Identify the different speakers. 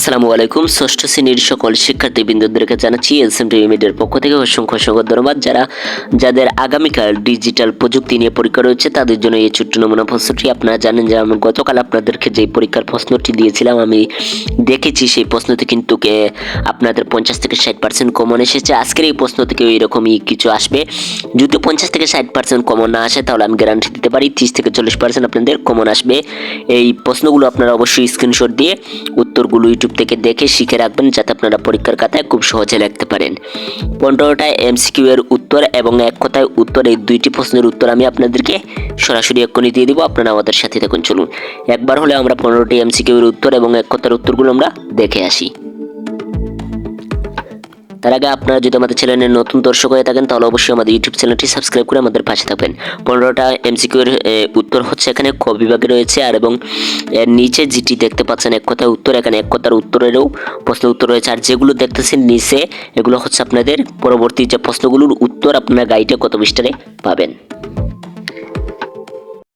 Speaker 1: আসসালামু আলাইকুম। ষষ্ঠ শ্রেণির সকল শিক্ষার্থী শিক্ষার্থীবৃন্দদেরকে জানাচ্ছি এলসএম টিভি মিডিয়ার পক্ষ থেকে অসংখ্য অসংখ্য ধন্যবাদ। যারা যাদের আগামীকাল ডিজিটাল প্রযুক্তি নিয়ে পরীক্ষা রয়েছে, তাদের জন্য এই ছোট্ট নমুনা প্রশ্নটি আপনারা জানেন যে আমি গতকাল আপনাদেরকে যে পরীক্ষার প্রশ্নটি দিয়েছিলাম, আমি দেখেছি সেই প্রশ্নতে কিন্তু কে আপনাদের পঞ্চাশ থেকে ষাট পার্সেন্ট কমন এসেছে। আজকের এই প্রশ্ন থেকে এরকমই কিছু আসবে। যদি পঞ্চাশ থেকে ষাট পার্সেন্ট কমন না আসে, তাহলে আমি গ্যারান্টি দিতে পারি, তিরিশ থেকে চল্লিশ পার্সেন্ট আপনাদের কমন আসবে। এই প্রশ্নগুলো আপনারা অবশ্যই স্ক্রিনশট দিয়ে উত্তরগুলো ইউটিউব থেকে দেখে শিখে রাখবেন যাতে আপনারা পরীক্ষার খাতায় খুব সহজে লিখতে পারেন। পনেরোটায় এমসিকিউ এর উত্তর এবং এক কথায় উত্তর, এই দুইটি প্রশ্নের উত্তর আমি আপনাদেরকে সরাসরি এক্ষুনি দিয়ে দিব, আপনারা আমাদের সাথে থাকুন, চলুন। একবার হলে আমরা পনেরোটি এমসিকিউ এর উত্তর এবং এক কথার উত্তরগুলো আমরা দেখে আসি। তার আগে আপনারা যদি আমাদের চ্যানেলের নতুন দর্শক হয়ে থাকেন, তাহলে অবশ্যই আমাদের ইউটিউব চ্যানেলটি সাবস্ক্রাইব করে আমাদের পাশে থাকবেন। পনেরোটা এমসিকিউ এর উত্তর হচ্ছে এখানে ক বিভাগে রয়েছে, আর এবং এর নিচে যেটি দেখতে পাচ্ছেন এক কথার উত্তর, এখানে এক কথার উত্তরেরও প্রশ্ন উত্তর রয়েছে। আর যেগুলো দেখতেছেন নিচে, এগুলো হচ্ছে আপনাদের পরবর্তী যে প্রশ্নগুলোর উত্তর আপনারা গাইডে কত বিস্তারে পাবেন।